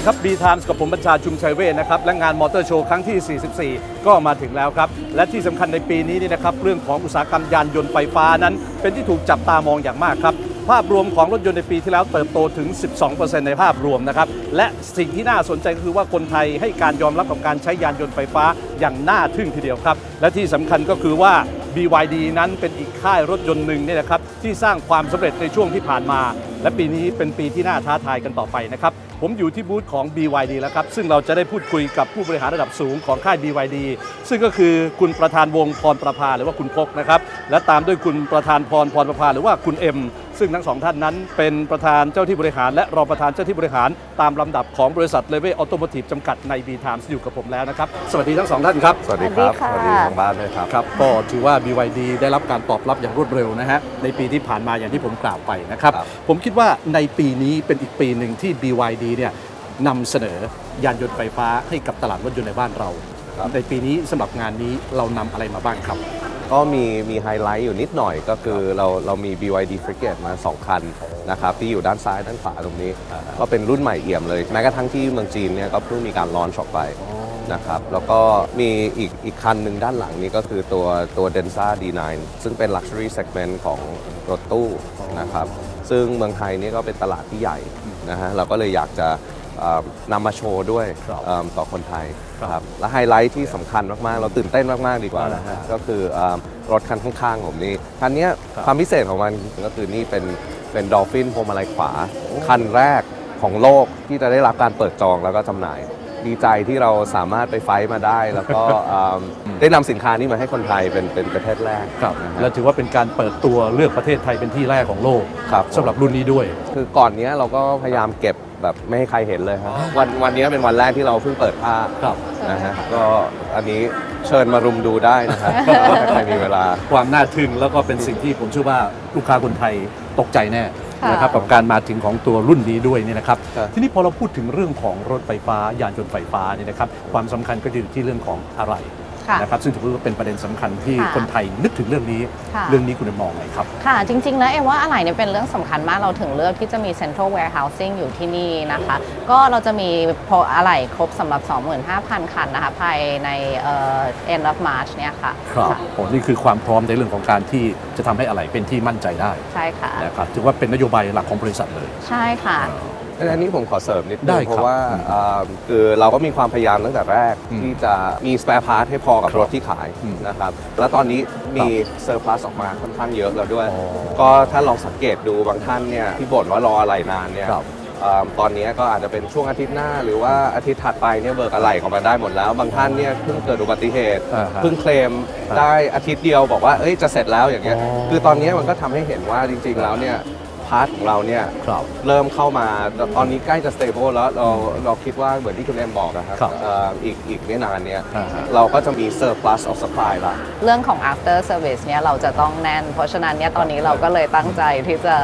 ดีครับ B Times กับผมบัญชาชุมชัยเวชนะครับ และงานมอเตอร์โชว์ครั้งที่ 44 ก็มาถึงแล้วครับ และที่สำคัญในปีนี้นี่นะครับ เรื่องของอุตสาหกรรมยานยนต์ไฟฟ้านั้น เป็นที่ถูกจับตามองอย่างมากครับ ภาพรวมของรถยนต์ในปีที่แล้วเติบโตถึง 12%ในภาพรวมนะครับ และสิ่งที่น่าสนใจก็คือว่าคนไทยให้การยอมรับกับการใช้ยานยนต์ไฟฟ้าอย่างน่าทึ่งทีเดียวครับ และที่สำคัญก็คือว่า BYD นั้นเป็นอีกค่ายรถยนต์หนึ่งเนี่ยนะครับที่สร้างความสำเร็จในช่วงที่ผ่านมา และปีนี้เป็นปีที่น่าท้าทายกันต่อไปนะครับผมอยู่ที่บูธของ BYD แล้วครับ ซึ่งเราจะได้พูดคุยกับผู้บริหารระดับสูงของค่าย BYD ซึ่งก็คือคุณประธานวงพรประภาหรือว่าคุณพกนะครับและตามด้วยคุณประธานพรพรประภาหรือว่าคุณเอ็ม ซึ่งทั้งสองท่านนั้นเป็นประธานเจ้าที่บริหาร และรองประธานเจ้าที่บริหารตามลำดับของบริษัทเลเวลออโตโมทีฟจำกัดใน B Times อยู่กับผมแล้วนะครับ สวัสดีทั้งสองท่านครับ สวัสดีครับสวัสดีค่ะสวัสดีทางบ้านด้วยครับ ครับ ก็ถือว่า BYD ได้รับการตอบรับอย่างรวดเร็วนะฮะ ในปีที่ผ่านมาอย่างที่ผมกล่าวไปนะครับครับ ผมคิดว่าในปีนี้เป็นอีกปีหนึ่งที่ BYD เนี่ยนำเสนอยานยนต์ไฟฟ้าให้กับตลาดรถยนต์ในบ้านเรา ในปีนี้สำหรับงานนี้เรานำอะไรมาบ้างครับ ก็มีมีไฮไลท์อยู่นิดหน่อยก็คือเราเรามี BYD Frigate มา 2 คันนะครับที่อยู่ด้านซ้ายด้านขวาตรงนี้ ก็เป็นรุ่นใหม่เอี่ยมเลย แม้กระทั่งที่เมืองจีนเนี่ยก็เพิ่งมีการลอนชออกไปนะครับแล้วก็มีอีกอีกคันหนึ่งด้านหลังนี้ก็คือตัวตัว Denza D9 ซึ่งเป็น Luxury Segment ของรถตู้นะครับซึ่งเมืองไทยนี่ก็เป็นตลาดที่ใหญ่นะฮะเราก็เลยอยากจะเอ่อ นำมาโชว์ด้วยครับเอิ่มต่อคนไทยครับครับและไฮไลท์ที่สำคัญมาก ๆ เราตื่นเต้นมาก ๆ ดีกว่านะฮะก็คือเอิ่มรถคันข้าง ๆ ผมนี่คันเนี้ยครับความพิเศษของมันก็คือนี่เป็นเป็นดอลฟินพวงมาลัยขวา คันแรกของโลกที่จะได้รับการเปิดจองแล้วก็จำหน่าย ดีใจที่เราสามารถไปไฟท์มาได้ แล้วก็เอิ่มได้นำสินค้านี้มาให้คนไทยเป็นเป็นประเทศแรกครับนะฮะและถือว่าเป็นการเปิดตัวเลือกประเทศไทยเป็นที่แรกของโลกครับสำหรับรุ่นนี้ด้วย คือก่อนเนี้ยเราก็พยายามเก็บ แบบไม่ให้ใครเห็นเลยครับวันวันเนี้ยเป็นวันแรกที่เราเพิ่งเปิดผ้าครับ นะฮะก็อันนี้เชิญมารุมดูได้นะครับถ้าใครมีเวลา ความน่าทึ่งแล้วก็เป็นสิ่งที่ผมเชื่อว่าลูกค้าคนไทยตกใจแน่ค่ะนะครับกับการมาถึงของตัวรุ่นนี้ด้วยเนี่ยนะครับ ครับ ทีนี้พอเราพูดถึงเรื่องของรถไฟฟ้ายานยนต์ไฟฟ้าเนี่ยนะครับ ความสำคัญก็อยู่ที่เรื่องของอะไร ค่ะนะครับซึ่งถือว่าเป็นประเด็นสำคัญที่ค่ะคนไทยนึกถึงเรื่องนี้ ค่ะ เรื่องนี้คุณมองไงครับ ค่ะ จริงๆแล้วเอ็มว่าอะไรเนี่ยเป็นเรื่องสำคัญมากเราถึงเลือกที่จะมี Central Warehousing อยู่ที่นี่นะคะ ก็เราจะมีพออะไรครบสำหรับ 25,000 คันนะคะ ภายในเอ่อ end of March เนี่ยค่ะครับค่ะผมนี่คือความพร้อมในเรื่องของการที่จะทำให้อะไรเป็นที่มั่นใจได้ใช่ค่ะ นะครับถือว่าเป็นนโยบายหลักของบริษัทเลย ใช่ค่ะอั นนี้ผมขอเสริมนิดนึได้งครับเพราะว่าอืมอ่าคือเราก็มีความพยายามตั้งแต่แรกอืมที่จะมีส p ป r e พาร์ทให้พอกับครับรถที่ขายอืมนะครับแล้วตอนนี้มีเซอร์ l u s ออกมาค่อนข้างเยอะแล้วด้วย อ๋อก็ถ้าลองสังเกตดูบางท่านเนี่ยที่บ่นว่ารออะไรนานเนี่ยครับอ่าตอนนี้ก็อาจจะเป็นช่วงอาทิตย์หน้า หรือว่าอาทิตย์ถัดไปเนี่ยเบิกอะไรของมันได้หมดแล้ว บางท่านเนี่ยเพิ่งเกิดอุบัติเหตุอ่าฮะเพิ่งเคลมครับได้อาทิตย์เดียวบอกว่าเอ้ยจะเสร็จแล้วอย่างเงี้ยอ๋อ คือตอนนี้มันก็ทำให้เห็นว่าจริง ๆแล้วเนี่ย พาร์ทของเราเนี่ยครับเริ่มเข้ามาแต่ตอนนี้ใกล้จะ stable แล้วเราเราคิดว่าเหมือนที่คุณเอ็มบอกนะครับครับเอ่ออีกอีกไม่นานเนี้ยอ่าฮะ เราก็จะมี surplus of supply ละ เรื่องของ after service เนี่ยเราจะต้องแน่น เพราะฉะนั้นเนี่ยตอนนี้เราก็เลยตั้งใจที่จะ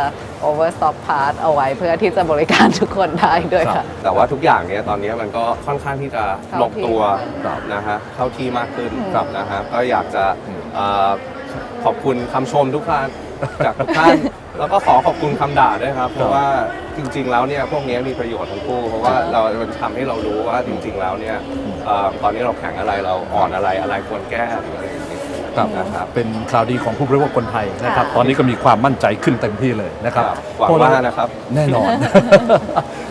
overstock part เอาไว้เพื่อที่จะบริการทุกคนได้ด้วยครัค่ะบแต่ว่าทุกอย่างเนี้ยตอนนี้มันก็ค่อนข้างที่จะเข้าลงตัวครับนะฮะเข้าที่มากขึ้นอืมครับนะฮะก็อยากจะอืมเอ่อขอบคุณคำชมทุกท่าน จากทุกท่าน แล้วก็ขอขอบคุณคำด่าด้วยครับ เพราะว่าจริง ๆ แล้วเนี่ยพวกนี้มีประโยชน์ทั้งคู่ เพราะว่าเรามันทำให้เรารู้ว่าจริง ๆ แล้วเนี่ยเอ่อตอนนี้เราแข็งอะไรเราอ่อนอะไรอะไรควรแก้หรืออะไรอย่างนี้ครับนะครับ เป็นข่าวดีของผู้บริโภคคนไทยนะครับ ค่ะ ตอนนี้ก็มีความมั่นใจขึ้นเต็มที่เลยนะครับ หวังพอเรว่านะครับ แน่นอน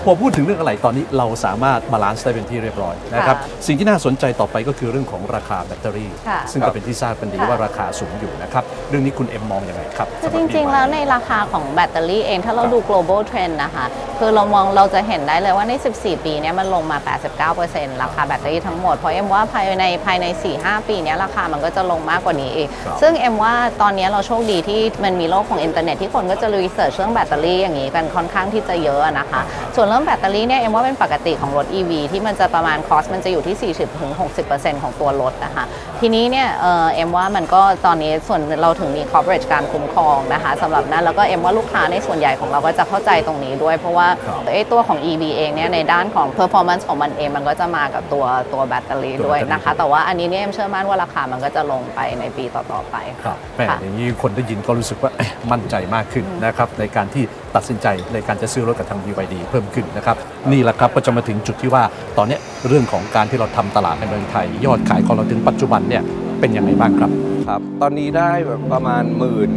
พอพูดถึงเรื่องอะไรตอนนี้เราสามารถบาลานซ์ได้เป็นที่เรียบร้อยนะครับค่ะสิ่งที่น่าสนใจต่อไปก็คือเรื่องของราคาแบตเตอรี่ค่ะซึ่งครัก็บเป็นที่ทราบกันดีค่ะว่าราคาสูงอยู่นะครับเรื่องนี้คุณเอ็มมองอยังไงครับคือสำหจบริงๆ BYD แล้วในราคาของแบตเตอรี่เองถ้าเราครับดู global trend นะคะคือเรามองเราจะเห็นได้เลยว่าใน 14 ปีเนี้ยมันลงมา 89%ราคาแบตเตอรี่ทั้งหมด เพราะเอ็มว่าภายในภายใน 4-5 ปีเนี้ยราคามันก็จะลงมากกว่านี้อีกครับซึ่งเอ็มว่าตอนเนี้ยเราโชคดีที่มันมีโลกของอินเทอร์เน็ตที่คนก็จะรีเสิร์ชเรื่องแบตเตอรี่อย่างนี้กันค่อนข้างที่จะเยอะนะคะส่วนเรื่องแบตเตอรี่เนี่ยเอ็มว่าเป็นปกติของรถ EV ที่มันจะประมาณคอสมันจะอยู่ที่ 40-60%ของตัวรถนะคะทีนี้เนี่ยเอ่อเอ็มว่ามันก็ตอนนี้ส่วนเราถึงมี coverage การคุ้มครองนะคะสำหรับนั้นแล้วก็เอ็มว่าลูกค้าในส่วนใหญ่ของเราก็จะเข้าใจตรงนี้ด้วยเพราะว่าครับไอ้ตัวของ EV เองเนี่ยในด้านของ performance ของมันเองมันก็จะมากับตัวตัวแบตเตอรี่ด้วยนะคะ แต่ว่าอันนี้เนี่ยเอ็มเชื่อมั่นว่าราคามันก็จะลงไปในปีต่อๆไปครับแหม่ค่ะอย่างนี้คนได้ยินก็รู้สึกว่าเอ๊ะมั่นใจมากขึ้นนะครับในการที่ตัดสินใจในการจะซื้อรถกับทาง BYD เพิ่มขึ้น Dolphin นะครับนี่แหละครับก็จะมาถึงจุดที่ว่าตอนเนี้ยเรื่องของการที่เราทำตลาดในเมืองไทย ยอดขายของเราถึงปัจจุบันเนี่ยเป็นยังไงบ้างครับครับ ตอนนี้ได้แบบประมาณหมื่น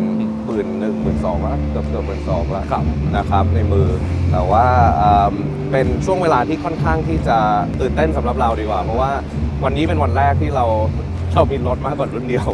หมื่นหนึ่งหมื่นสองแล้วเกือบเกือบหมื่นสองแล้วครับนะครับในมือ แต่ว่าเอิ่มเป็นช่วงเวลาที่ค่อนข้างที่จะตื่นเต้นสำหรับเราดีกว่า เพราะว่าวันนี้เป็นวันแรกที่เรา เรามีรถมากกว่ารุ่นเดียว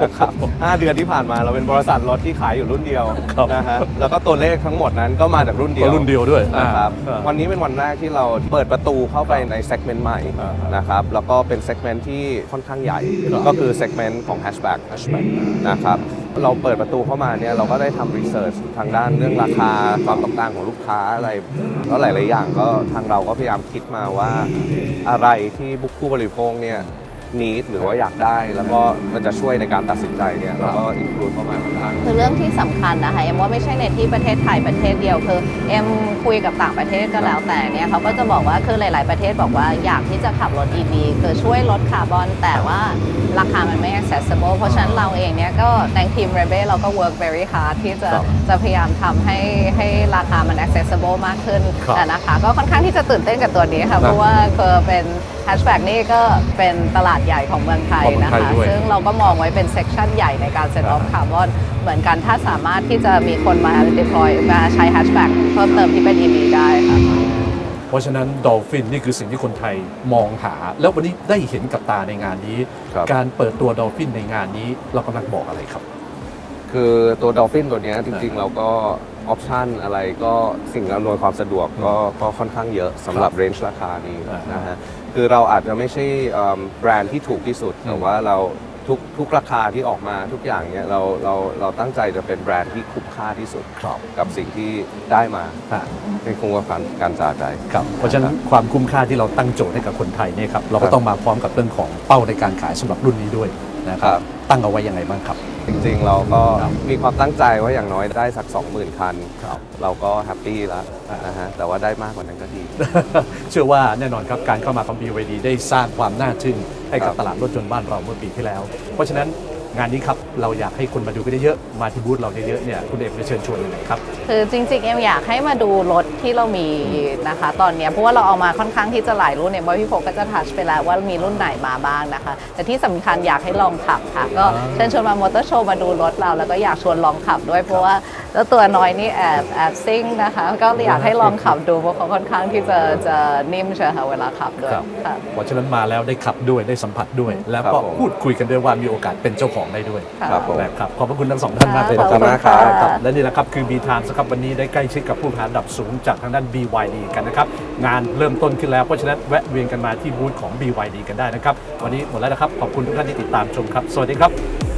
นะครับห้าเดือนที่ผ่านมาเราเป็นบริษัทรถที่ขายอยู่รุ่นเดียวครับ นะฮะแล้วก็ตัวเลขทั้งหมดนั้นก็มาจากรุ่นเดียว รุ่นเดียวด้วยนะครับอ่า วันนี้เป็นวันแรกที่เราเปิดประตูเข้าไปในเซกเมนต์ใหม่อ่าฮะนะครับแล้วก็เป็นเซกเมนต์ที่ค่อนข้างใหญ่ครับก็คือเซกเมนต์ของแฮชแบ็กแฮชแบ็กนะครับเราเปิดประตูเข้ามาเนี่ยเราก็ได้ทำรีเสิร์ชทางด้านเรื่องราคาความต้องการของลูกค้าอะไรแล้วหลาย ๆ อย่างก็ทางเราก็พยายามคิดมาว่าอะไรที่บุคผู้บริโภคเนี่ย นิดหรือว่าอยากได้ แล้วก็มันจะช่วยในการตัดสินใจเนี่ยเราก็อินคลูดเข้ามาค่อนข้างคือเรื่องที่สำคัญนะคะเอ็มว่าไม่ใช่ในที่ประเทศไทยประเทศเดียวคือเอ็มคุยกับต่างประเทศก็แล้วแต่เนี่ยเขาก็จะบอกว่าคือหลาย ๆประเทศบอกว่าอยากที่จะขับรถ EV คือช่วยลดคาร์บอน แต่ว่าราคามันไม่ accessible เพราะฉะนั้นเราเองเนี่ยก็ในทีม r e b e เราก็ work very hard ที่จะครับจะพยายามทำให้ให้ราคามัน accessible มากขึ้นครับแต่นะคะก็ค่อนข้างที่จะตื่นเต้นกับตัวนี้ค่ะเพราะว่าคือเป็น hatchback นี่ก็เป็นตลาดใหญ่ของเมืองไทยของเมืองนะไทยคะด้วยซึ่งเราก็มองไว้เป็นเซกชันใหญ่ในการ set off คาร์บอนเหมือนกันถ้าสามารถที่จะมีคนมา deploy มาใช้ hatchback เพิ่มเติมที่เป็น EV ได้ค่ะเพราะฉะนั้น Dolphin นี่คือสิ่งที่คนไทยมองหา แล้ววันนี้ได้เห็นกับตาในงานนี้ครับการเปิดตัว Dolphin ในงานนี้เรากำลังบอกอะไรครับ คือตัวดอลฟินตัวเนี้ยจริงๆ เราก็ ออปชันอะไรก็สิ่งอำนวยความสะดวกก็ก็ค่อนข้างเยอะสำหรับเรนจ์ราคานี้อ่านนะฮะคือเราอาจจะไม่ใช่เอิ่มแบรนด์ที่ถูกที่สุด แต่ว่าเราทุกทุกราคาที่ออกมาทุกอย่างเนี้ยเราเราเราตั้งใจจะเป็นแบรนด์ที่คุ้มค่าที่สุดครับกับสิ่งที่ได้มาอ่าไม่คุ้มกับการการจ่ายใจครับเพราะฉะนั้นความคุ้มค่าที่เราตั้งโจทย์ให้กับคนไทยเนี่ยครับเราก็ต้องมาพร้อมกับเรื่องของเป้าในการขายสำหรับรุ่นนี้ด้วยนะคครัรับบตั้งเอาไว้ยังไงบ้างครับ จริงๆ เราก็ครับมีความตั้งใจว่าอย่างน้อยได้สัก 20,000 คันครับเราก็แฮปปี้แล้วอ่านนะฮะแต่ว่าได้มากกว่านั้นก็ดี เชื่อว่าแน่นอนครับการเข้ามาของ BYD ได้สร้างความน่าทึ่งให้กับครับตลาดรถยนต์บ้านเราเมื่อปีที่แล้ว เพราะฉะนั้น งานนี้ครับเราอยากให้คนมาดูกันเยอะๆมาที่บูธเราเยอะๆเนี่ยคุณเอกจะเชิญชวนยังไงครับคือจริงๆเอ็มอยากให้มาดูรถที่เรามีนะคะ ตอนเนี้ยเพราะว่าเราเอามาค่อนข้างที่จะหลายรุ่นเนี่ยว่าพี่โฟก็จะทัชไปแล้วว่ามีรุ่นไหนมาบ้างนะคะ แต่ที่สำคัญอยากให้ลองขับค่ะ ก็อ่าเชิญชวนมามอเตอร์โชว์มาดูรถเรา แล้วก็อยากชวนลองขับด้วย เพราะว่าแล้วตัวน้อยนี่แอบแอบซิ่งนะคะ ก็อยากให้ลองขับดูเพราะเขาค่อนข้างที่จะจะนิ่มใช่ค่ะเวลาขับด้วยครับค่ะเพราะฉะนั้นมาแล้วได้ขับด้วยได้สัมผัสด้วย แล้วก็ครับผมพูดคุยกันด้วยว่ามีโอกาสเป็นเจ้าของได้ด้วยครับผม นะครับขอบพระคุณทั้งสองท่านมากเลยขอบนะคุณครับ ค่ะครับและนี่แหละครับคือ B Times ครับวันนี้ได้ใกล้ชิดกับผู้บริหารระดับสูงจากทางด้าน BYD กันนะครับ งานเริ่มต้นขึ้นแล้ว เพราะฉะนั้นแวะเวียนกันมาที่บูธของ BYD กันได้นะครับ วันนี้หมดแล้วนะครับ ขอบคุณทุกท่านที่ติดตามชมครับ สวัสดีครับ